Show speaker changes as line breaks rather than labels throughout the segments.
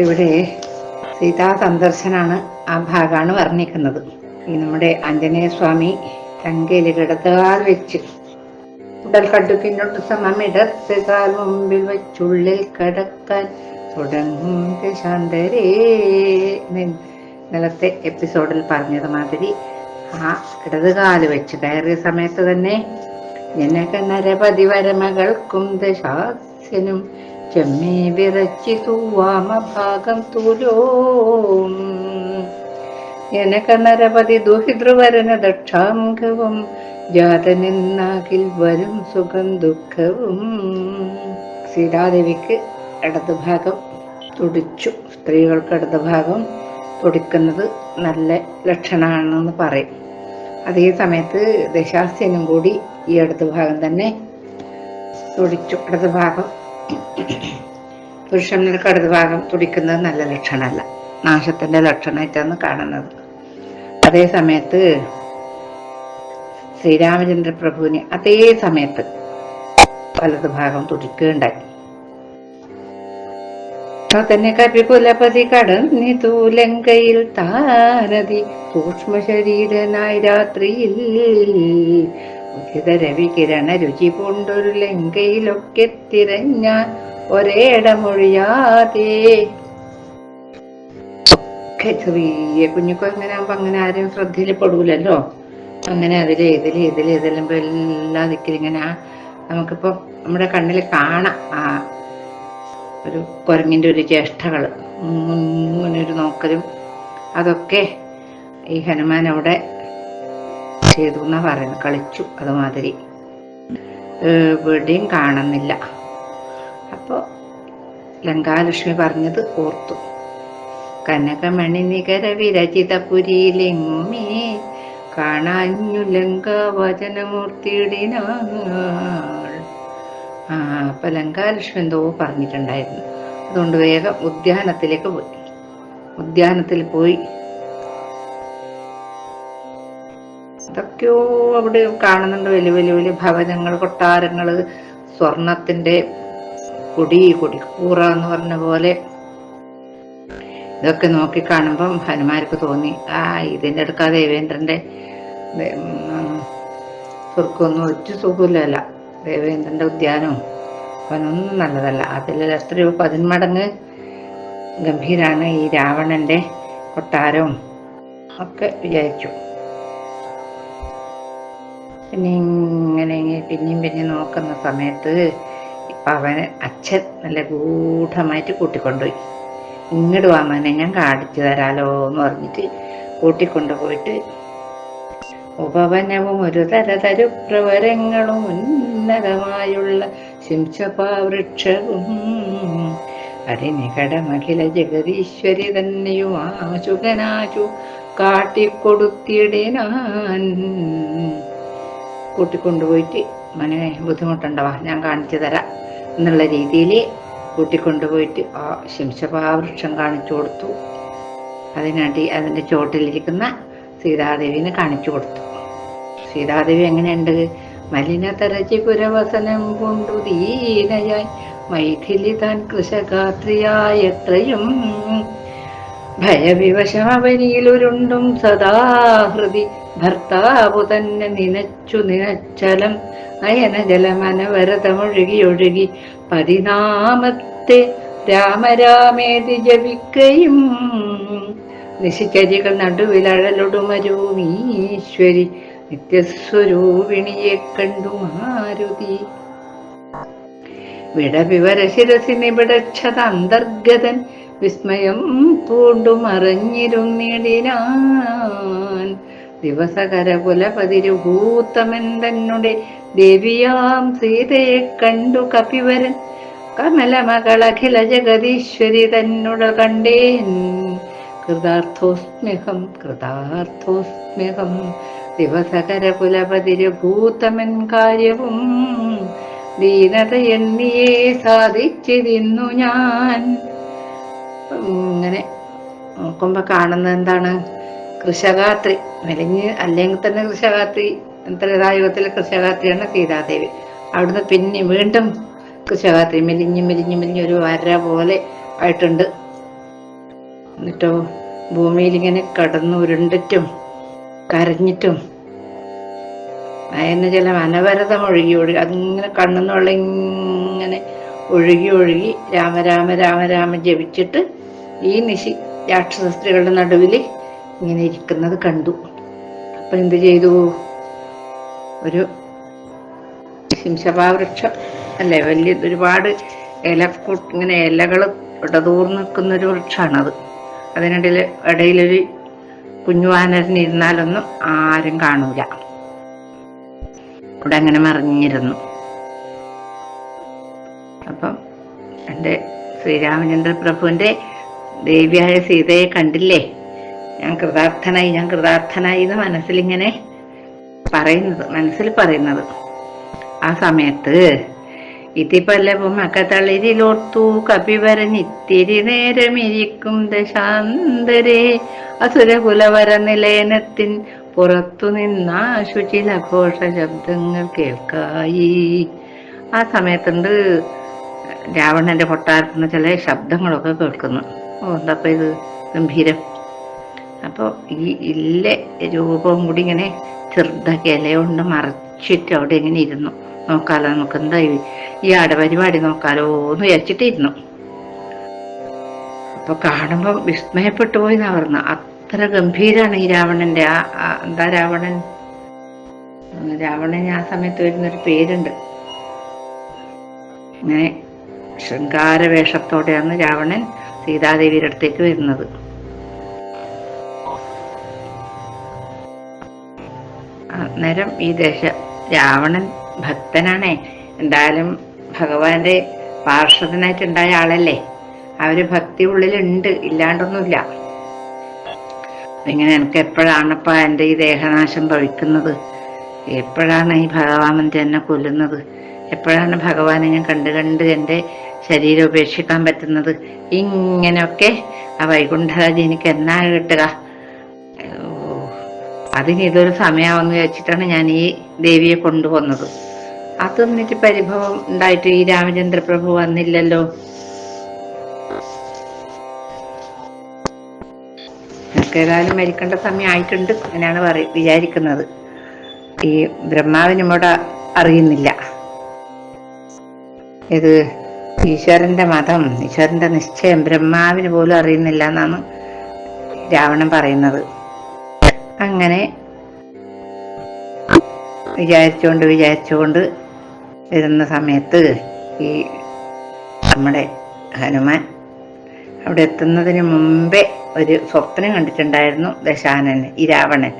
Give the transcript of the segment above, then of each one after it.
ഇവിടെ സീതാ സന്ദർശനാണ് ആ ഭാഗമാണ് വർണിക്കുന്നത്. ഈ നമ്മുടെ ആഞ്ജനേയ സ്വാമി തങ്കയിൽ കിടത്താൽ വെച്ച് ഉടൽ കടുക്കിനോട്ട് സമമിടത്ത് കാൽ മുമ്പിൽ വെച്ചുള്ളിൽ കടക്കാൻ തുടങ്ങും ശാന്തരേ ഇന്നലത്തെ എപ്പിസോഡിൽ പറഞ്ഞത് മാതിരി ആ ഇടതുകാൽ വെച്ച് കയറിയ സമയത്ത് തന്നെ ജനക നരപതി വരമകൾക്കും ദശാസ്യനും ചെമ്മേ വിറച്ചി തൂവാമഭാഗം തുലോ. ജനക നരപതി ദുഹിതൃവരന ദക്ഷാംഗവും ജാതനിന്നാകിൽ വരും സുഖം ദുഃഖവും. സീതാദേവിക്ക് ഇടതുഭാഗം തുടിച്ചു. സ്ത്രീകൾക്ക് ഇടതുഭാഗം തുടിക്കുന്നത് നല്ല ലക്ഷണമാണെന്ന് പറയും. അതേ സമയത്ത് ദശാസ്യനും കൂടി ഈ ഇടത് ഭാഗം തന്നെ തുടിച്ചു. ഇടത് ഭാഗം കടുതുഭാഗം തുടിക്കുന്നത് നല്ല ലക്ഷണമല്ല. നാശത്തിന്റെ ലക്ഷണമായിട്ടാണ് കാണുന്നത്. അതേ സമയത്ത് ശ്രീരാമചന്ദ്ര പ്രഭുവിന് അതേ സമയത്ത് വലത് ഭാഗം തുടിക്കുകയുണ്ടായി. തന്നെ കപികുലപതി കടന്നിതു ലങ്കയിൽ താരതി. സൂക്ഷ്മ ശരീരനായി രാത്രിയിൽ ഉദിത രവികിരണ രുചി പൂണ്ടൊരു ലങ്കയിലൊക്കെ തിരഞ്ഞ ഒരേടമൊഴിയാതെ. ചെറിയ കുഞ്ഞുക്കോ അങ്ങനെ ആകുമ്പോ അങ്ങനെ ആരും ശ്രദ്ധയിൽ പെടൂലല്ലോ. അങ്ങനെ അതിൽ ഇതിൽ ഇതിൽ ഇതെല്ലാം എല്ലാ ദിക്കിലിങ്ങനെ ആ നമുക്കിപ്പോ നമ്മുടെ കണ്ണിൽ കാണാം. ആ ഒരു കുരങ്ങിന്റെ ഒരു ചേഷ്ടകൾ ഇങ്ങനെ ഒരു നോക്കലും. അതൊക്കെ ഈ ഹനുമാൻ അവിടെ ചെയ്തു എന്നാ പറയുന്നത് കളിച്ചു. അതുമാതിരി. എവിടെയും കാണുന്നില്ല. അപ്പോൾ ലങ്കാലക്ഷ്മി പറഞ്ഞത് ഓർത്തു. കനകമണി നികര വിരചിത പുരിയിലെങ്ങുമേ കാണാഞ്ഞു ലങ്ക വചനമൂർത്തിയുടെ ആ അപ്പൊ ലങ്കാലക്ഷ്മി എന്തോ പറഞ്ഞിട്ടുണ്ടായിരുന്നു. അതുകൊണ്ട് വേഗം ഉദ്യാനത്തിലേക്ക് പോയി. ഉദ്യാനത്തിൽ പോയി. അതൊക്കെയോ അവിടെ കാണുന്നുണ്ട്. വലിയ വലിയ വലിയ ഭവനങ്ങൾ കൊട്ടാരങ്ങൾ സ്വർണത്തിന്റെ കൊടി കൊടിക്കൂറ കൂറ എന്ന് പറഞ്ഞ പോലെ. ഇതൊക്കെ നോക്കി കാണുമ്പം ഹനുമാർക്ക് തോന്നി ആ ഇതിന്റെ അടുക്ക ദേവേന്ദ്രന്റെ സ്വർഗമൊന്നും ഒറ്റ സുഖമില്ലല്ല ദേവേന്ദ്രന്റെ ഉദ്യാനവും അവനൊന്നും നല്ലതല്ല. അതിൽ എത്രയോ പതിന്മടങ്ങ് ഗംഭീരാണ് ഈ രാവണന്റെ കൊട്ടാരവും. ഒക്കെ വിചാരിച്ചു. പിന്നെ ഇങ്ങനെ പിന്നെയും പിന്നെയും നോക്കുന്ന സമയത്ത് ഇപ്പം അവന് അച്ഛൻ നല്ല ഗൂഢമായിട്ട് കൂട്ടിക്കൊണ്ടുപോയി. ഇങ്ങോട്ട് വാങ്ങാനെ ഞാൻ കാണിച്ചു തരാലോ എന്ന് പറഞ്ഞിട്ട് കൂട്ടിക്കൊണ്ടുപോയിട്ട് ഉപവനവും ഒരു തരതരു പ്രവരങ്ങളും ഉന്നതമായുള്ള ശിംശപാവൃക്ഷവും. അടിനികടമഖില ജഗതീശ്വരി തന്നെയും ആശുകനാശു കാട്ടിക്കൊടുത്തിയിടേനാൻ കൂട്ടിക്കൊണ്ടുപോയിട്ട് മനുവെ ബുദ്ധിമുട്ടുണ്ടാവാ ഞാൻ കാണിച്ചു തരാം എന്നുള്ള രീതിയിൽ കൂട്ടിക്കൊണ്ടുപോയിട്ട് ആ ശിംശപാവൃക്ഷം കാണിച്ചു കൊടുത്തു. അതിനടി അതിന്റെ ചോട്ടിലിരിക്കുന്ന സീതാദേവിനെ കാണിച്ചു കൊടുത്തു. സീതാദേവി എങ്ങനെയുണ്ട്? മലിന തരച്ചി പുരവസനം കൊണ്ടു ദീനയായി മൈഥിലി താൻ കൃശഗാത്രിയായ എത്രയും ഭയവിവശമവനിയിലുരുണ്ടും സദാഹൃതി ഭർത്താവു തന്നെ നിനച്ചു നിനച്ചലം നയന ജലമനവരതമൊഴുകിയൊഴുകി പതിനാമത്തെ രാമരാമേതി ജപിക്കയും. നിശിചരികൾ നടുവിലഴലൊടുമരൂമീശ്വരി നിത്യസ്വരൂപിണിയെ കണ്ടു മാരുതി. വിടവിവരശിരസി നിബിടക്ഷത അന്തർഗതൻ വിസ്മയം പൂണ്ടു മറഞ്ഞിരുന്നിടിനാൻ ദിവസകര കുലപതിരുഭൂത്തമൻ തന്നെ ദേവിയാം സീതയെ കണ്ടു കപിവരൻ. കമലമകളഖില ജഗതീശ്വരി തന്നുട കണ്ടേൻ. കൃതാർത്ഥോസ്മ്യഹം കൃതാർത്ഥോസ്മ്യഹം ദിവസകര കുലപതിരുഭൂത്തമൻ കാര്യവും ദീനത എണ്ണിയെ സാധിച്ചിരുന്നു ഞാൻ. ഇങ്ങനെ നോക്കുമ്പോ കാണുന്നത് എന്താണ് കൃഷകാത്രി മെലിഞ്ഞ് അല്ലെങ്കിൽ തന്നെ കൃഷകാത്രി ത്രേതായുഗത്തിലെ കൃഷകാത്രിയാണ് സീതാദേവി. അവിടുന്ന് പിന്നെ വീണ്ടും കൃഷകാത്രി മെലിഞ്ഞ് മെലിഞ്ഞ് മെലിഞ്ഞ് ഒരു വര പോലെ ആയിട്ടുണ്ട്. എന്നിട്ടോ ഭൂമിയിൽ ഇങ്ങനെ കടന്നു ഉരുണ്ടിട്ടും കരഞ്ഞിട്ടും ചില അനവരതം ഒഴുകി ഒഴുകി അതിങ്ങനെ കണ്ണെന്നുള്ള ഇങ്ങനെ ഒഴുകി ഒഴുകി രാമരാമ രാമ രാമ രാമ ജപിച്ചിട്ട് ഈ നിശി രാക്ഷസ സ്ത്രീകളുടെ നടുവിൽ ഇങ്ങനെ ഇരിക്കുന്നത് കണ്ടു. അപ്പൊ എന്ത് ചെയ്തു? ഒരു ശിംശഭാവൃക്ഷം അല്ലേ? വലിയ ഒരുപാട് ഇല ഇങ്ങനെ ഇലകൾ ഇടതൂർ നിൽക്കുന്ന ഒരു വൃക്ഷമാണത്. അതിനിടയിൽ ഇടയിലൊരു കുഞ്ഞുവാനരൻ ഇരുന്നാലൊന്നും ആരും കാണൂല. ഇവിടെ അങ്ങനെ മറിഞ്ഞിരുന്നു. അപ്പം എന്റെ ശ്രീരാമചന്ദ്ര പ്രഭുവിന്റെ ദേവിയായ സീതയെ കണ്ടില്ലേ? ഞാൻ കൃതാർത്ഥനായി ഞാൻ കൃതാർത്ഥനായി എന്ന് മനസ്സിലിങ്ങനെ പറയുന്നത് മനസ്സിൽ പറയുന്നത്. ആ സമയത്ത് ഇതിപല്ലവും അകതളിരിലോർത്തു കപിവരനിത്തിരി നേരമിരിക്കും ദശാന്തരേ. അസുരകുലവര നിലയനത്തിൻ പുറത്തു നിന്നാ ശുചില ഘോഷ ശബ്ദങ്ങൾ കേൾക്കായി. ആ സമയത്തുണ്ട് രാവണന്റെ കൊട്ടാരത്തിൽ നിന്ന് ചില ശബ്ദങ്ങളൊക്കെ കേൾക്കുന്നു. ഓ എന്താ ഇത്? ഗംഭീരം. അപ്പോൾ ഈ ഇല്ല രൂപവും കൂടി ഇങ്ങനെ ചെറുതാക്കി കിലയുണ്ട് മറച്ചിട്ട് അവിടെ ഇങ്ങനെ ഇരുന്നു. നോക്കാലോ നമുക്ക് എന്താ ഈ- ആടപരിപാടി നോക്കാലോ എന്ന് വിചാരിച്ചിട്ടിരുന്നു. അപ്പൊ കാണുമ്പോ വിസ്മയപ്പെട്ടു പോയി പറഞ്ഞ. അത്ര ഗംഭീരാണ് ഈ രാവണന്റെ ആ എന്താ രാവണൻ? രാവണന് ആ സമയത്ത് വരുന്നൊരു പേരുണ്ട്. ശൃംഗാര വേഷത്തോടെയാണ് രാവണൻ സീതാദേവിയുടെ അടുത്തേക്ക് വരുന്നത്. അന്നേരം ഈ ദശ രാവണൻ ഭക്തനാണേ. എന്തായാലും ഭഗവാന്റെ പാർഷദനായിട്ടുണ്ടായ ആളല്ലേ? ആ ഒരു ഭക്തി ഉള്ളിലുണ്ട് ഇല്ലാണ്ടൊന്നുമില്ല. ഇങ്ങനെ എനിക്ക് എപ്പോഴാണപ്പ എന്റെ ഈ ദേഹനാശം ഭവിക്കുന്നത്? എപ്പോഴാണ് ഈ ഭഗവാൻ എന്നെ കൊല്ലുന്നത്? എപ്പോഴാണ് ഭഗവാനെ ഞാൻ കണ്ട് കണ്ട് എന്റെ ശരീരം ഉപേക്ഷിക്കാൻ പറ്റുന്നത്? ഇങ്ങനെയൊക്കെ ആ വൈകുണ്ഠരാജ് എനിക്ക് എന്നാ കിട്ടുക? അതിന് ഇതൊരു സമയമാവെന്ന് വെച്ചിട്ടാണ് ഞാൻ ഈ ദേവിയെ കൊണ്ടുവന്നത്. അതൊന്നിട്ട് പരിഭവം ഉണ്ടായിട്ട് ഈ രാമചന്ദ്ര പ്രഭു വന്നില്ലല്ലോ ഏതായാലും മരിക്കേണ്ട സമയം ആയിട്ടുണ്ട് എന്നാണ് പറ വിചാരിക്കുന്നത്. ഈ ബ്രഹ്മാവിനോട് അറിയുന്നില്ല. ഇത് ഈശ്വരന്റെ മതം ഈശ്വരന്റെ നിശ്ചയം ബ്രഹ്മാവിന് പോലും അറിയുന്നില്ല എന്നാണ് രാവണൻ പറയുന്നത്. അങ്ങനെ വിചാരിച്ചുകൊണ്ട് വിചാരിച്ചുകൊണ്ട് വരുന്ന സമയത്ത് ഈ നമ്മുടെ ഹനുമാൻ അവിടെ എത്തുന്നതിന് മുമ്പേ ഒരു സ്വപ്നം കണ്ടിട്ടുണ്ടായിരുന്നു ദശാനൻ ഈ രാവണൻ.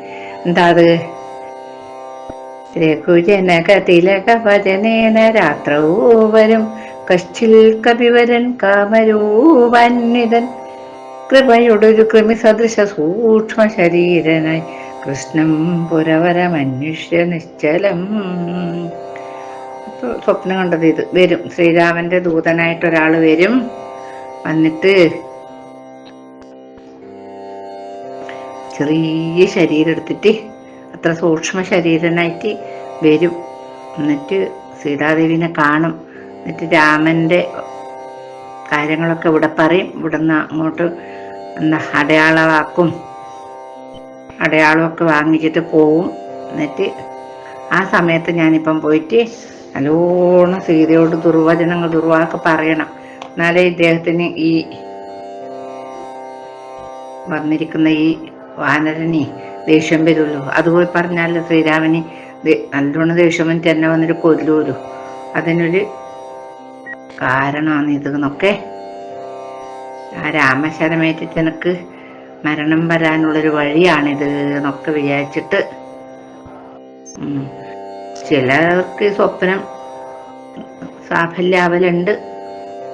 എന്താ അത് ഭജനേന രാത്രവും വരും. കശ്ചിൽ കപിവരൻ കാമരൂപന്വിതൻ കൃപയൊടൊരു കൃമി സദൃശ സൂക്ഷ്മ ശരീരനായി കൃഷ്ണം പുരവരമന്വേഷ്യ നിശ്ചലം സ്വപ്നം കണ്ടത് ഇത് വരും. ശ്രീരാമന്റെ ദൂതനായിട്ട് ഒരാൾ വരും. വന്നിട്ട് ചെറിയ ശരീരം എടുത്തിട്ട് അത്ര സൂക്ഷ്മ ശരീരനായിട്ട് വരും. എന്നിട്ട് സീതാദേവിനെ കാണും. എന്നിട്ട് രാമന്റെ കാര്യങ്ങളൊക്കെ ഇവിടെ പറയും. ഇവിടുന്ന് അങ്ങോട്ട് എന്താ അടയാളമാക്കും. അടയാളമൊക്കെ വാങ്ങിച്ചിട്ട് പോവും. എന്നിട്ട് ആ സമയത്ത് ഞാനിപ്പം പോയിട്ട് നല്ലോണം സീതയോട് ദുർവചനങ്ങൾ ദുർവാക്ക് പറയണം. എന്നാലേ ഇദ്ദേഹത്തിന് ഈ വന്നിരിക്കുന്ന ഈ വാനരനെ ദേഷ്യം വരുള്ളൂ. അതുപോലെ പറഞ്ഞാൽ ശ്രീരാമന് നല്ലോണം ദേഷ്യം എന്നെ വന്നിട്ട് കൊല്ലൂലു അതിനൊരു കാരണമാണ് ഇത് എന്നൊക്കെ. ആ രാമശരമേറ്റിട്ട് എനിക്ക് മരണം വരാനുള്ളൊരു വഴിയാണിത് എന്നൊക്കെ വിചാരിച്ചിട്ട്. ചിലർക്ക് സ്വപ്നം സാഫല്യാവലുണ്ട്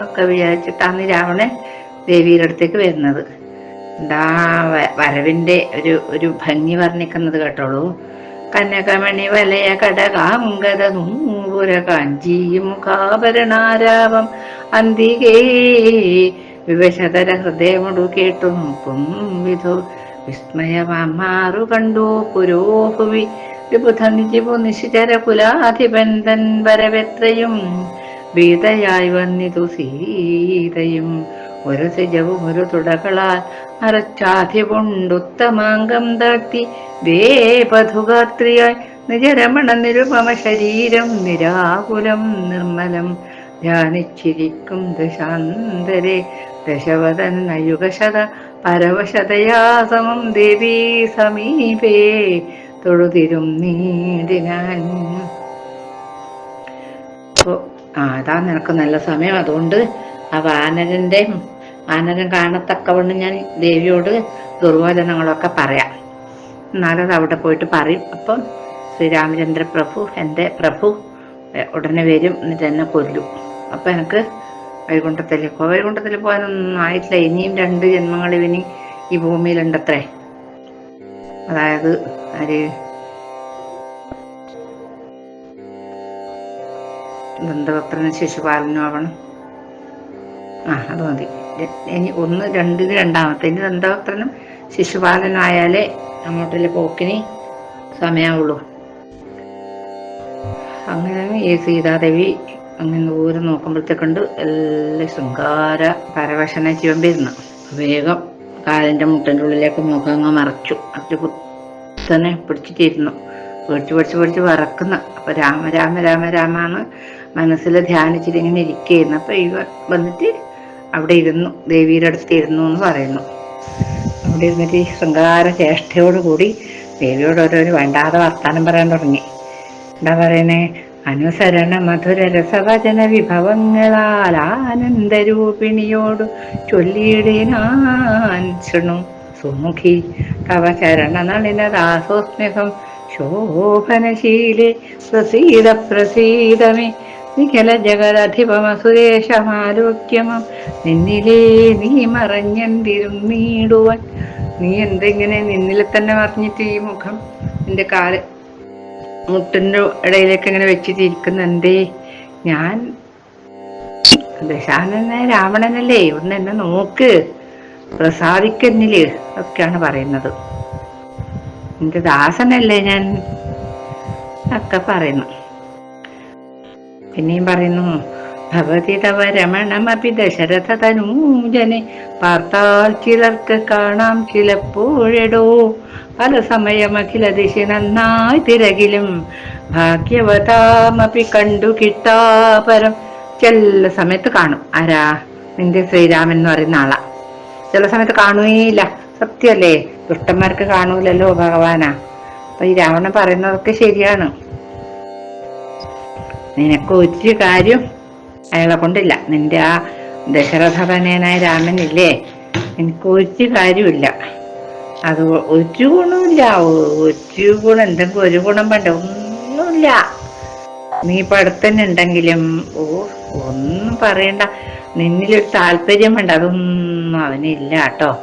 ഒക്കെ വിചാരിച്ചിട്ടാണ് രാവണൻ ദേവിയുടെ അടുത്തേക്ക് വരുന്നത്. എന്താ വരവിന്റെ ഒരു ഒരു ഭംഗി വർണിക്കുന്നത് കേട്ടോളൂ. കന്യാകമണി വലയ കടകാങ്കത നൂപുര കാഞ്ചിയും മുഖാഭരണാരാവം അന്തികേ വിവശതര ഹൃദയമുടു കേട്ടു നോക്കും വിധു വിസ്മയമാറു കണ്ടു പുരോഹുവി വിബുധ നിജിപു നിശിചര കുലാധിപൻ തൻ വരവെത്രയും. ഭീതയായി വന്നിതു സീതയും. ഒരു സിജവും ഒരു തുടകളാൽ അരച്ചാധിപുണ്ടുത്തമാങ്കം താഴ്ത്തി ദേപധുഗാത്രിയായി നിജരമണ നിരുപമ ശരീരം നിരാകുലം നിർമ്മലം ധ്യാനിച്ചിരിക്കും ദശാന്തരെ. ദശവദൻ നയുഗശത പരവശതയാ സമം ദേവീ സമീപേ. തൊഴുതിരും നീടിനാൻ അപ്പോൾ ആ അതാ നിനക്ക് നല്ല സമയം. അതുകൊണ്ട് ആ വാനരന്റെ വാനരൻ കാണത്തക്കവണ്ണം ഞാൻ ദേവിയോട് ദുർവചനങ്ങളൊക്കെ പറയാം. എന്നാലത് അവിടെ പോയിട്ട് പറയും. അപ്പം ശ്രീരാമചന്ദ്ര പ്രഭു എന്റെ പ്രഭു ഉടനെ വരും എന്നിട്ട് എന്നെ കൊല്ലും. അപ്പം എനിക്ക് വൈകുണ്ഠത്തിൽ പോ വൈകുണ്ഠത്തിൽ പോകാനൊന്നും ആയിട്ടില്ല. ഇനിയും രണ്ട് ജന്മങ്ങൾ ഇവന് ഈ ഭൂമിയിലുണ്ടത്രേ. അതായത് ആര് ദന്തപത്രന് ശിശുപാലനും ആവണം. ആ അത് മതി. ഇനി ഒന്ന് രണ്ടിന് രണ്ടാമത്തെ. ഇനി ദന്തപത്രനും ശിശുപാലനും ആയാലേ അങ്ങോട്ടുള്ള പോക്കിന് സമയമുള്ളൂ അങ്ങനെ ഈ സീതാദേവി അങ്ങനെ ദൂരെ നോക്കുമ്പോഴത്തേക്കുണ്ട് എല്ലാ ശൃംഗാര പരവശന ചുവമ്പിരുന്നു. വേഗം കാലിന്റെ മുട്ടന്റെ ഉള്ളിലേക്ക് മുഖം അങ്ങ് മറച്ചു. അത് കുത്തനെ പിടിച്ചിട്ടിരുന്നു. പിടിച്ച് പിടിച്ച് പിടിച്ച് വറക്കുന്ന. അപ്പൊ രാമ രാമ രാമ രാമാന്ന് മനസ്സിൽ ധ്യാനിച്ചിട്ട് ഇങ്ങനെ ഇരിക്കുകയായിരുന്നു. അപ്പൊ ഇവ വന്നിട്ട് അവിടെ ഇരുന്നു. ദേവിയുടെ അടുത്ത് ഇരുന്നു എന്ന് പറയുന്നു. അവിടെ ഇരുന്നിട്ട് ശൃംഗാര ചേഷ്ടയോടുകൂടി ദേവിയോട് ഓരോരു വേണ്ടാതെ വർത്താനം പറയാൻ തുടങ്ങി. എന്താ പറയണേ? അനുസരണ മധുര രസവചന വിഭവങ്ങളാൽ ആനന്ദരൂപിണിയോട് ചൊല്ലിയിടേനാൻ സുമുഖി തവ ചരണ നളിനദാസോസ്മ്യഹം ശോഭനശീലെ പ്രസീത പ്രസീതമേ നിഖല ജഗദധിപമ സുരേഷമാരോഗ്യമം നിന്നിലേ നീ മറഞ്ഞെന്തിരുന്നീടുവാൻ നീ എന്തെങ്ങനെ നിന്നിലെ തന്നെ മറിഞ്ഞിട്ട് ഈ മുഖം? നിന്റെ കാൽ മുട്ടിന്റെ ഇടയിലേക്ക് ഇങ്ങനെ വെച്ച് എന്തേ? ഞാൻ ദശാനന രാവണനല്ലേ? ഒന്ന് എന്നെ നോക്ക്. പ്രസാദിക്കുന്നിൽ ഒക്കെയാണ് പറയുന്നത്. നിന്റെ ദാസനല്ലേ ഞാൻ? ഒക്കെ പറയുന്നു. പിന്നെയും പറയുന്നു ഭഗവതി തവ രമണമപി ദശരഥ തനൂജനെ പാർത്താൽ ചിലർക്ക് കാണാം ചിലപ്പോഴെടോ. പല സമയമഖില അഖില ദിശ നന്നായി തിരകിലും. ഭാഗ്യവതാമപി കണ്ടു കിട്ടാപരം. ചില സമയത്ത് കാണും. ആരാ? നിന്റെ ശ്രീരാമൻ എന്ന് പറയുന്ന ആളാ. ചില സമയത്ത് കാണുകയില്ല. സത്യമല്ലേ? ദുഷ്ടന്മാർക്ക് കാണൂലല്ലോ ഭഗവാനാ. അപ്പൊ ഈ രാവണൻ പറയുന്നതൊക്കെ ശരിയാണ്. നിനക്ക് ഒരു കാര്യം അയാളെ കൊണ്ടില്ല. നിന്റെ ആ ദശരഥ ഭനേനായ രാമനില്ലേ? എനിക്ക് ഒരു കാര്യമില്ല അത് ഒരു ഗുണമില്ല ഒരു ഗുണം എന്തെങ്കിലും ഒരു ഗുണം വേണ്ട. ഒന്നുമില്ല. നീ ഇപ്പൊ അടുത്തന്നെ ഉണ്ടെങ്കിലും ഓ ഒന്നും പറയണ്ട. നിന്നിലൊരു താല്പര്യം വേണ്ട. അതൊന്നും അവനില്ല കേട്ടോ.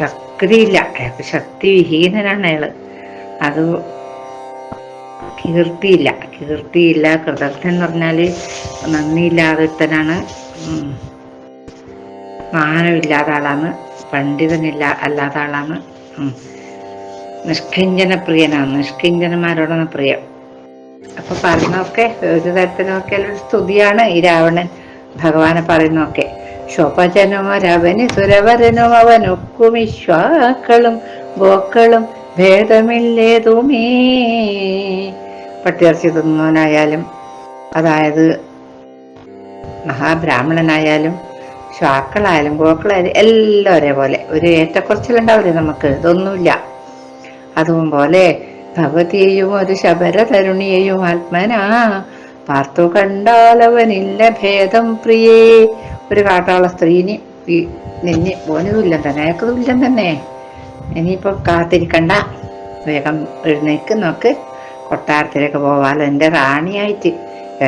ശക്തിയില്ല. അയാൾക്ക് ശക്തി വിഹീനനാണ് അയാൾ. അത് കീർത്തിയില്ല. കീർത്തിയില്ല. കൃതജ്ഞൻ എന്ന് പറഞ്ഞാൽ നന്ദിയില്ലാതൊരുത്തനാണ്. മാനമില്ലാത്ത ആളാണ്. പണ്ഡിതനില്ല അല്ലാത്ത ആളാണ്. നിഷ്കിഞ്ചന പ്രിയനാണ് നിഷ്കിഞ്ചനന്മാരോടാണ് പ്രിയം. അപ്പൊ പറഞ്ഞൊക്കെ ഒരു തരത്തിനൊക്കെ ഒരു സ്തുതിയാണ് ഈ രാവണൻ. ഭഗവാനെ പറയുന്നൊക്കെ ശോഭജനും രവന് സുരവരനും അവനൊക്കും വിശ്വാക്കളും ഗോക്കളും ഭേദമില്ലേതുമേ. പട്ടിയർച്ചി തിന്നവനായാലും അതായത് മഹാബ്രാഹ്മണനായാലും ശ്വാക്കളായാലും ഗോക്കളായാലും എല്ലാം ഒരേപോലെ. ഒരു ഏറ്റക്കുറച്ചിലുണ്ടാവില്ലേ നമുക്ക്? ഇതൊന്നുമില്ല. അതുപോലെ ഭഗവതിയെയും ഒരു ശബര തരുണിയെയും ആത്മനാ. പാർത്തു കണ്ടാലവനില്ല ഭേദം പ്രിയേ. ഒരു കാട്ടാള സ്ത്രീന് നിന്നെ ഓന് ഇല്ല തന്നെ അയാൾക്ക് ഇല്ല തന്നെ ഇനിയിപ്പോ കാത്തിരിക്കണ്ട. വേഗം എഴുന്നേക്ക് നോക്ക്. കൊട്ടാരത്തിലേക്ക് പോവാലോ. എന്റെ റാണിയായിട്ട്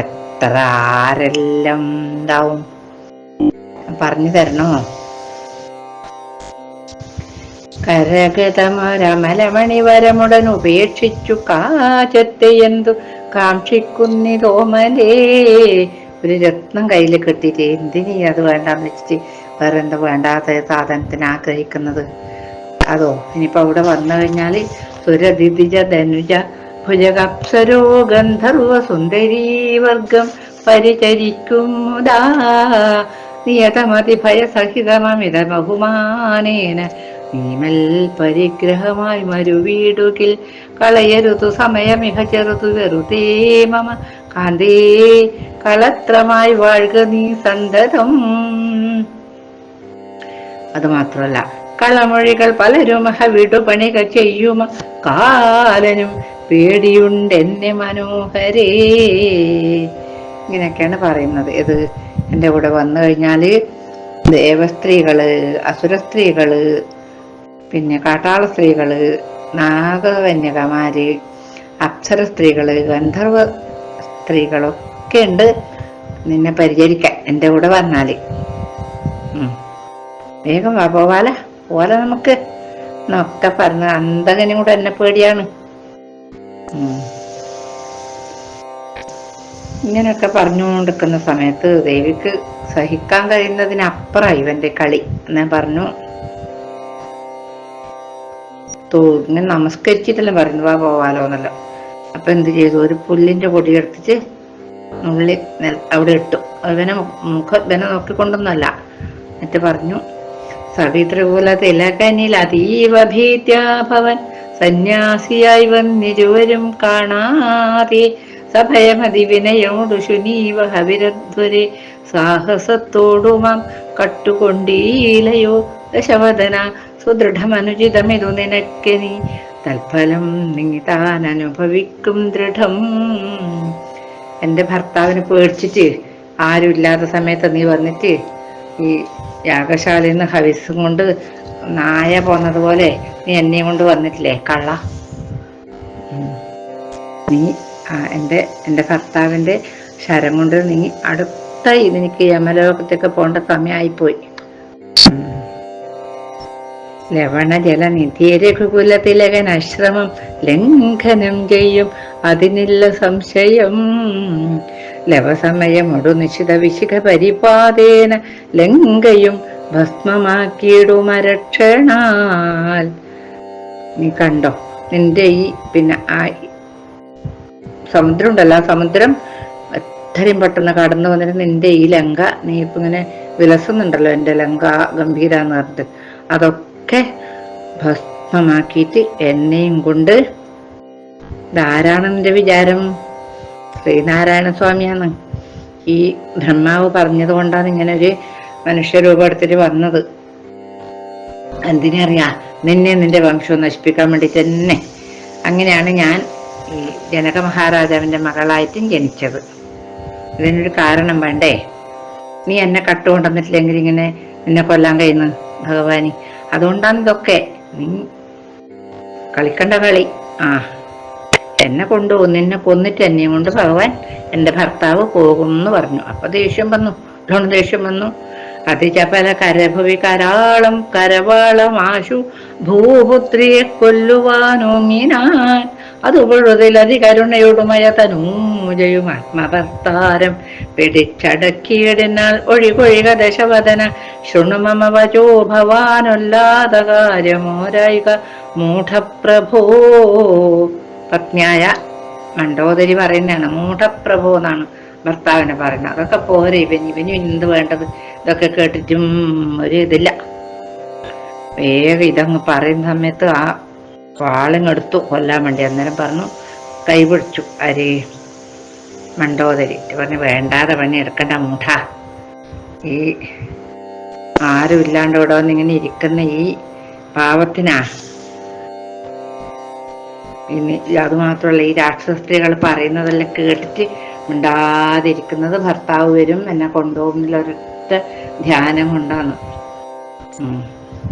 എത്ര ആരെല്ലാം ഉണ്ടാവും. പറഞ്ഞു തരണോ? കരകതമരമലമണിവരമുടൻ ഉപേക്ഷിച്ചു കാചത്തെ എന്തു കാക്ഷിക്കുന്നിതോമലേ ഒരു രത്നം കയ്യിൽ കിട്ടിയിട്ട് എന്തിനീ അത് വേണ്ടാന്ന് വെച്ചിട്ട് വേറെ എന്താ വേണ്ടാത്ത സാധനത്തിന് ആഗ്രഹിക്കുന്നത്? അതോ? ഇനിയിപ്പോ അവിടെ വന്നു കഴിഞ്ഞാൽ സുരദിതിജ ധനുജ ഭുജകപ്സരോ ഗന്ധർവ സുന്ദരീ വർഗം പരിചരിക്കുമുദാ നിയതമതി ഭയസഹിതമമിത ബഹുമാനേന നീമൽ പരിഗ്രഹമായി മരുവീടുകിൽ കളയരുതു സമയമിഹ ചെറുതു വെറുതേ മമ. കാന്തേ കളത്രമായി വാഴുക നീ സന്തതം. അത് മാത്രമല്ല കളമൊഴികൾ പലരും വിടുപണിക ചെയ്യുമ. കാലനും പേടിയുണ്ടെന്നെ മനോഹരേ. ഇങ്ങനെയൊക്കെയാണ് പറയുന്നത്. ഇത് എന്റെ കൂടെ വന്നു കഴിഞ്ഞാൽ ദേവസ്ത്രീകൾ അസുര സ്ത്രീകൾ പിന്നെ കാട്ടാള സ്ത്രീകൾ നാഗവന്യകമാര് അപ്സര സ്ത്രീകൾ ഗന്ധർവ സ്ത്രീകളൊക്കെ ഉണ്ട് നിന്നെ പരിചരിക്കാൻ എന്റെ കൂടെ വന്നാൽ വേഗം വാ പോവാല പോലെ നമുക്ക്. എന്നൊക്കെ പറഞ്ഞ അന്തകനും കൂടെ എന്നെ പേടിയാണ്. ഇങ്ങനെയൊക്കെ പറഞ്ഞുകൊണ്ടിരിക്കുന്ന സമയത്ത് ദേവിക്ക് സഹിക്കാൻ കഴിയുന്നതിനപ്പുറം ഇവന്റെ കളി ഞാൻ പറഞ്ഞു. തോ ഇങ്ങനെ നമസ്കരിച്ചിട്ടല്ലേ പറഞ്ഞു വാ പോവാലോ എന്നല്ലോ. അപ്പൊ എന്ത് ചെയ്തു? ഒരു പുല്ലിന്റെ പൊടി എടുത്തിട്ട് ഉള്ളി അവിടെ ഇട്ടു. ഇവനെ മുഖ ഇവനെ നോക്കിക്കൊണ്ടൊന്നല്ല എന്നിട്ട് പറഞ്ഞു സവിതൃകുല തിലകനിൽ അതീവ ഭീത്യാഭവൻ സന്യാസിയായി വന്നിരുവരും കാണാതെ സഭയമതി വിനയോടു ശുനീവ ഹവിരധ്വരെ സാഹസത്തോടുമാം കട്ടുകൊണ്ടീലയോ ദശവദന സുദൃഢമനുചിതമിതു നിനക്ക് തൽഫലം നീ താൻ അനുഭവിക്കും ദൃഢം. എന്റെ ഭർത്താവിനെ പേടിച്ചിട്ട് ആരുമില്ലാത്ത സമയത്ത് നീ വന്നിട്ട് ഈ യാഗശാലയിൽ നിന്ന് ഹവിസും കൊണ്ട് നായ പോന്നതുപോലെ നീ എന്നെയും കൊണ്ട് വന്നിട്ടില്ലേ? കള്ള. നീ എന്റെ എന്റെ ഭർത്താവിന്റെ ശരം കൊണ്ട് നീ അടുത്ത ഇതെനിക്ക് യമലോകത്തേക്ക് പോകേണ്ട സമയമായിപ്പോയി. ലവണ ജല രഘുകുലതിലകൻ അശ്രമം ലംഘനം ചെയ്യും. അതിനില്ല സംശയം. ലവസമയമൊടു നിശ്ചിത വിശിഖ പരിപാതേന ലങ്കയും ഭസ്മമാക്കിയിടുമരക്ഷണാൽ നീ കണ്ടോ? നിന്റെ ഈ പിന്നെ ആ സമുദ്രം ഉണ്ടല്ലോ സമുദ്രം എത്രയും പെട്ടെന്ന് കടന്നു വന്നിട്ട് നിന്റെ ഈ ലങ്ക നീ ഇപ്പൊ ഇങ്ങനെ വിലസുന്നുണ്ടല്ലോ എന്റെ ലങ്ക ഗംഭീര എന്ന് പറഞ്ഞിട്ട്. അതൊക്കെ ഭസ്മമാക്കിയിട്ട് എന്നെയും കൊണ്ട് ഇതാരാണ് വിചാരം? ശ്രീനാരായണ സ്വാമിയാണ്. ഈ ബ്രഹ്മാവ് പറഞ്ഞത് കൊണ്ടാണ് ഇങ്ങനെ ഒരു മനുഷ്യരൂപം എടുത്തിട്ട് വന്നത്. എന്തിനറിയാ? നിന്നെ നിന്റെ വംശവും നശിപ്പിക്കാൻ വേണ്ടി തന്നെ. അങ്ങനെയാണ് ഞാൻ ഈ ജനക മഹാരാജാവിന്റെ മകളായിട്ടും ജനിച്ചത്. ഇതിനൊരു കാരണം വേണ്ടേ? നീ എന്നെ കട്ടുകൊണ്ടുവന്നിട്ടില്ലെങ്കിൽ ഇങ്ങനെ എന്നെ കൊല്ലാൻ കഴിയുന്നു ഭഗവാനി? അതുകൊണ്ടാണ് ഇതൊക്കെ. നീ കളിക്കണ്ട കളി. ആ. എന്നെ കൊണ്ടുപോകും. നിന്നെ കൊന്നിട്ട് എന്നെയും കൊണ്ട് ഭഗവാൻ എന്റെ ഭർത്താവ് പോകും എന്ന് പറഞ്ഞു. അപ്പൊ ദേഷ്യം വന്നു. ദേഷ്യം വന്നു. അതിചപല കരഭവി കരാളം കരവാളം ആശു ഭൂപുത്രിയെ കൊല്ലുവാനോങ്ങിനാൻ അത് പൊഴുതിലതി കരുണയോടുമയ തനൂജയും ആത്മഭർത്താരം പിടിച്ചടക്കിയിടിനാൽ ഒഴികൊഴിക ദശവദന. ശൃണുമമ വചോ ഭവാനൊല്ലാത കാര്യമോരായിക മൂഢപ്രഭോ. പത്നിയായ മണ്ടോദരി പറയുന്നതാണ് മൂഢപ്രഭോ എന്നാണ്. ഭർത്താവിനെ പറയുന്നത്. അതൊക്കെ പോരെ ഇവൻ ഇവനും എന്ത് വേണ്ടത്? ഇതൊക്കെ കേട്ടിട്ടും ഒരു ഇതില്ല. വേഗം ഇതങ്ങ് പറയുന്ന സമയത്ത് ആ വാളിങ്ങെടുത്തു കൊല്ലാൻ വേണ്ടി അന്നേരം പറഞ്ഞു കൈ പിടിച്ചു അരി മണ്ടോദരി പറഞ്ഞു വേണ്ടാതെ പണി എടുക്കണ്ട മൂഠ ഈ ആരും ഇല്ലാണ്ട് ഇവിടെ വന്നിങ്ങനെ ഇരിക്കുന്ന ഈ പാവത്തിനാ. ഇനി അതുമാത്രമല്ല ഈ രാക്ഷസ സ്ത്രീകൾ പറയുന്നതെല്ലാം കേട്ടിട്ട് മിണ്ടാതിരിക്കുന്നത് ഭർത്താവ് വരും എന്നെ കൊണ്ടുപോകുന്നില്ല ഒരൊറ്റ ധ്യാനം കൊണ്ടാണ്.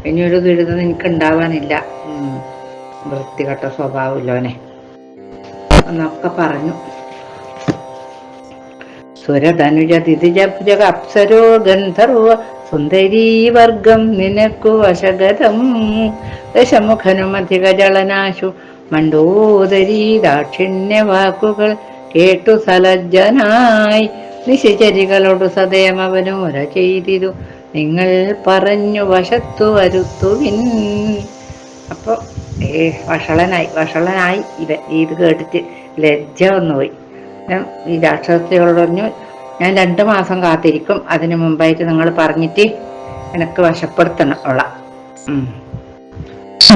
ഇനിയൊരു ദുരിതം എനിക്ക് ഉണ്ടാവാനില്ല വൃത്തികെട്ട സ്വഭാവമില്ലോനെ. എന്നൊക്കെ പറഞ്ഞു. സുരധനുജ തിഥിജ അപ്സരോ ഗന്ധർവ സുന്ദരീവർഗം നിനക്കു വശഗതം. ദശമുഖനുമധിക ജളനാശു മണ്ടോദരീ ദാക്ഷിണ്യ വാക്കുകൾ കേട്ടു സലജ്ജനായി നിശചരികളോട് സദയം അവനും ഒര ചെയ്തിരു. നിങ്ങൾ പറഞ്ഞു വശത്തു വരുത്തുവിൻ. അപ്പോൾ ഏ വഷളനായി വഷളനായി ഇവ ഇത് കേട്ടിട്ട് ലജ്ജ വന്നുപോയി. ഈ രാക്ഷസത്തികളോട് പറഞ്ഞു ഞാൻ രണ്ട് മാസം കാത്തിരിക്കും അതിനു മുമ്പായിട്ട് നിങ്ങൾ പറഞ്ഞിട്ട് എനിക്ക് വശപ്പെടുത്തണം ഉള്ള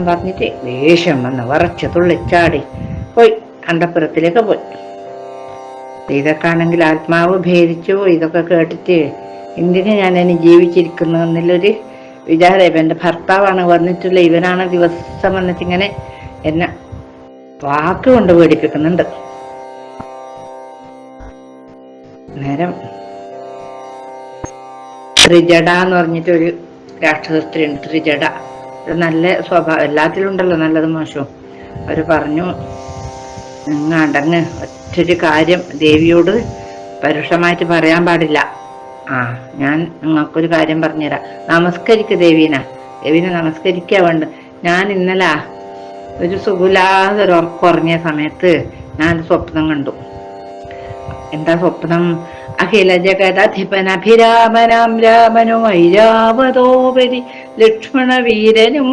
പറഞ്ഞിട്ട് വേഷം വന്ന് വറച്ച് തുള്ളിച്ചാടി. പോയി അണ്ടപ്പുരത്തിലേക്ക് പോയി. ഇതൊക്കെ ആണെങ്കിൽ ആത്മാവ് ഭേദിച്ചു ഇതൊക്കെ കേട്ടിട്ട് എന്തിനു ഞാൻ ഇനി ജീവിച്ചിരിക്കുന്നു എന്നുള്ളൊരു വിചാരം. എന്റെ ഭർത്താവാണ് വന്നിട്ടുള്ള ഇവനാണ് ദിവസം വന്നിട്ട് ഇങ്ങനെ എന്നെ വാക്ക് കൊണ്ട് പേടിപ്പിക്കുന്നുണ്ട്. നേരം. ത്രിജട എന്ന് പറഞ്ഞിട്ട് ഒരു രാക്ഷസ ഉണ്ട് ത്രിജട നല്ല സ്വഭാവം. എല്ലാത്തിലും ഉണ്ടല്ലോ. നല്ലത് മോശവും. അവർ പറഞ്ഞു നിങ്ങൾ അടങ്ങ് ഒറ്റൊരു കാര്യം ദേവിയോട് പരുഷമായിട്ട് പറയാൻ പാടില്ല. ആ ഞാൻ നിങ്ങൾക്കൊരു കാര്യം പറഞ്ഞുതരാം. നമസ്കരിക്ക ദേവീന. ദേവീനെ നമസ്കരിക്കുക വേണ്ട ഞാൻ ഇന്നലെ ഒരു സുഖമില്ലാതെ ഒരു കുറഞ്ഞ സമയത്ത് ഞാൻ സ്വപ്നം കണ്ടു. എന്താ സ്വപ്നം? അഖില ജഗദധിപനഭിരാമനാം രാമനും ഐരാവതോപരി ലക്ഷ്മണ വീരനും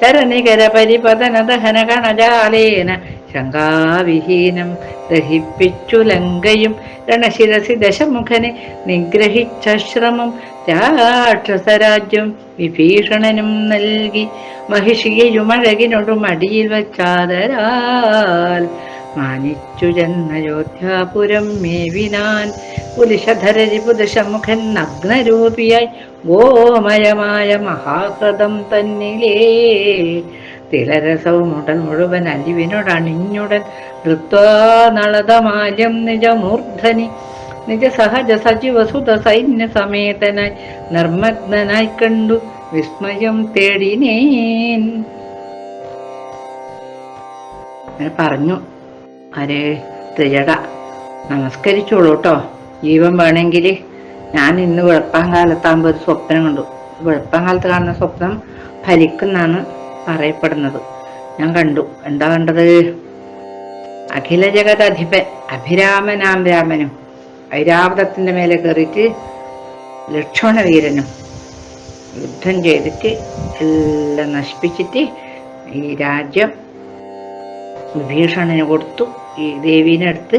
ശരണികര പരിപതന ദഹന ഗണജാലേന ശങ്കാവിഹീനം ദഹിപ്പിച്ചു ലങ്കയും രണശിരസി ദശമുഖനെ നിഗ്രഹിച്ച ശ്രമം രാക്ഷസരാജ്യം വിഭീഷണനും നൽകി മഹിഷികയുമഴകിനോടും അടിയിൽ വച്ചാതരാൽ മാനിച്ചു ജന്മയോധ്യാപുരം മേവിനാൻ പുലിശധരരി പുരുഷമുഖൻ നഗ്നരൂപിയായി ഗോമയമായ മഹാകൃതം തന്നിലേ തിളരസവുമുടൻ മുഴുവൻ അലിവിനോടണിഞ്ഞുടൻ നളതമാല്യം നിജമൂർധനി നിജ സഹജ സജീവ സുത സൈന്യ സമേതനായി നിർമ്മഗ്നായി കണ്ടു വിസ്മയം തേടിനേൻ. പറഞ്ഞു. അരേ ത്രിജട നമസ്കരിച്ചോളൂ കേട്ടോ. ജീവൻ വേണമെങ്കിൽ ഞാൻ ഇന്ന് വെളുപ്പാങ്കാലത്താകുമ്പോൾ ഒരു സ്വപ്നം കണ്ടു. വെളുപ്പാങ്കാലത്ത് കാണുന്ന സ്വപ്നം ഫലിക്കുന്നാണ്. പറയപ്പെടുന്നത്. ഞാൻ കണ്ടു. എന്താ കണ്ടത്? അഖില ജഗതധിപൻ അഭിരാമനാം രാമനും ഐരാവതത്തിന്റെ മേലെ കയറിയിട്ട് ലക്ഷ്മണവീരനും യുദ്ധം ചെയ്തിട്ട് എല്ലാം നശിപ്പിച്ചിട്ട് ഈ രാജ്യം വിഭീഷണന് കൊടുത്തു. ഈ ദേവീനെ എടുത്ത്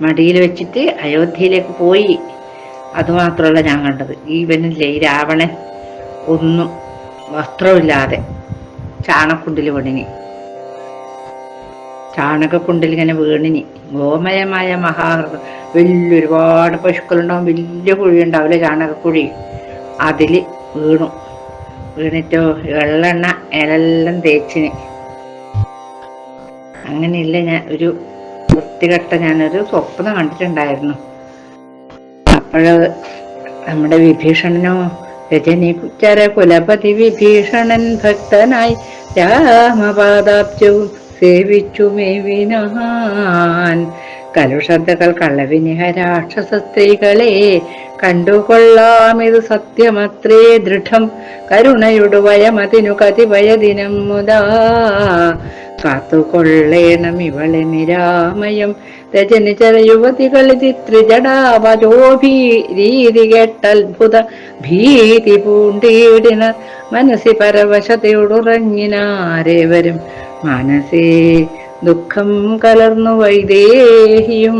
മടിയിൽ വെച്ചിട്ട് അയോധ്യയിലേക്ക് പോയി. അതുമാത്രമല്ല ഞാൻ കണ്ടത്. ഈ ഇവനില്ലേ ഈ രാവണൻ ഒന്നും വസ്ത്രമില്ലാതെ ചാണക്കുണ്ടിൽ വീണിനി ചാണകക്കുണ്ടിൽ ഇങ്ങനെ വീണിനി. ഗോമയമായ മഹാ വലിയൊരുപാട് പശുക്കളുണ്ടാവും. വലിയ കുഴി ഉണ്ടാവില്ല ചാണകക്കുഴി? അതിൽ വീണു. വീണിട്ടോ വെള്ളെണ്ണ ഇലെല്ലാം തേച്ചിന്. അങ്ങനെയില്ല ഞാൻ ഒരു വൃത്തികെട്ട ഞാനൊരു സ്വപ്നം കണ്ടിട്ടുണ്ടായിരുന്നു. അപ്പോൾ നമ്മുടെ വിഭീഷണനോ രജനി കുച്ചര കുലപതി വിഭീഷണൻ ഭക്തനായി രാമപാദാബ്ജവും സേവിച്ചു മേവിനാൻ. കലുഷതകൾ കള്ളവിനിഹ രാക്ഷസ സ്ത്രീകളെ കണ്ടുകൊള്ളാം ഇത് സത്യമത്രേ ദൃഢം. കരുണയുടെ വയമതിനു കതിവയദിനം മുതാ. കാത്തുകൊള്ളേണം ഇവളെ നിരാമയം. രജനിചര യുവതികളിതി ത്രിജടാവജോഭീ രീതി കേട്ടത്ഭുത ഭീതി പൂണ്ടീടിന മനസ്സി പരവശതയോടുറങ്ങിനാരേവരും മനസ്സേ ദുഃഖം കലർന്നു വൈദേഹിയും.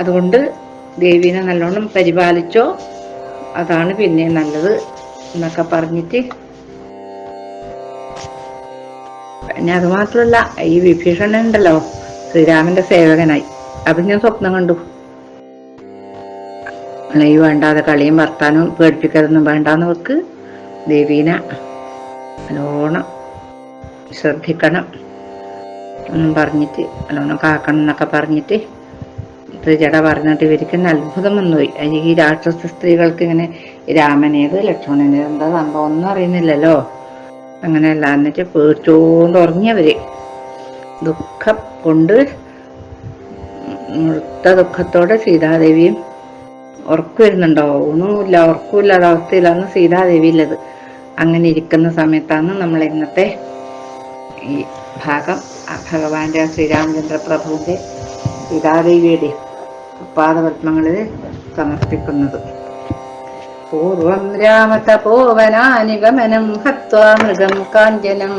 അതുകൊണ്ട് ദേവീനെ നല്ലോണം പരിപാലിച്ചോ അതാണ് പിന്നെ നല്ലത് എന്നൊക്കെ പറഞ്ഞിട്ട്. പിന്നെ അതുമാത്രമല്ല ഈ വിഭീഷണൻ ഉണ്ടല്ലോ ശ്രീരാമന്റെ സേവകനായി. അത് ഞാൻ സ്വപ്നം കണ്ടു. ഈ വേണ്ടാതെ കളിയും വർത്താനവും പേടിപ്പിക്കാതൊന്നും വേണ്ടാന്ന് വെക്ക് ദേവീന നല്ലോണം ശ്രദ്ധിക്കണം എന്നും പറഞ്ഞിട്ട് നല്ലോണം കാക്കണം എന്നൊക്കെ പറഞ്ഞിട്ട് ത്രിജട പറഞ്ഞിട്ട് ഇവർക്ക് അത്ഭുതം വന്നുപോയി. ഈ രാക്ഷസ സ്ത്രീകൾക്ക് ഇങ്ങനെ രാമനേത് ലക്ഷ്മണനേത് എന്താ സംഭവം ഒന്നും അറിയുന്നില്ലല്ലോ. അങ്ങനെയല്ല എന്നിട്ട് പേടിച്ചോണ്ട് ഉറങ്ങിയവര്. ദുഃഖം കൊണ്ട് മുഴുത്ത ദുഃഖത്തോടെ സീതാദേവിയും ഉറക്കു വരുന്നുണ്ടോ ഒന്നുമില്ല ഉറക്കമില്ലാത്ത അവസ്ഥയിലാണ് സീതാദേവി ഉള്ളത്. അങ്ങനെ ഇരിക്കുന്ന സമയത്താണ് നമ്മൾ ഇന്നത്തെ ഈ ഭാഗം. ഭഗവാന്റെ ശ്രീരാമചന്ദ്ര പ്രഭുവിന്റെ സീതാദേവിയുടെ പാദപത്മങ്ങളിൽ സമർപ്പിക്കുന്നത്. പൂർവം രാമതപോവനാനിഗമനം ഹത്വാ മൃഗം കാഞ്ചനം.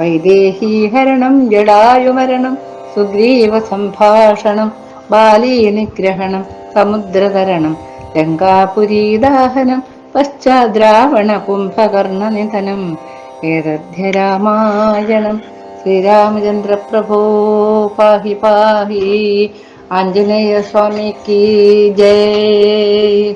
വൈദേഹീഹരണം ജടായുമരണം സുഗ്രീവ സംഭാഷണം ബാലീനിഗ്രഹണം സമുദ്രതരണം ലങ്കാപുരീദാഹനം പശ്ചാദ്രാവണ കുംഭകർണ നിധനം ഏതദ്ധ്യ രാമായണം ശ്രീരാമചന്ദ്ര പ്രഭോ പാഹി പാഹി. ആഞ്ജനേയ സ്വാമിക്ക് ജയ.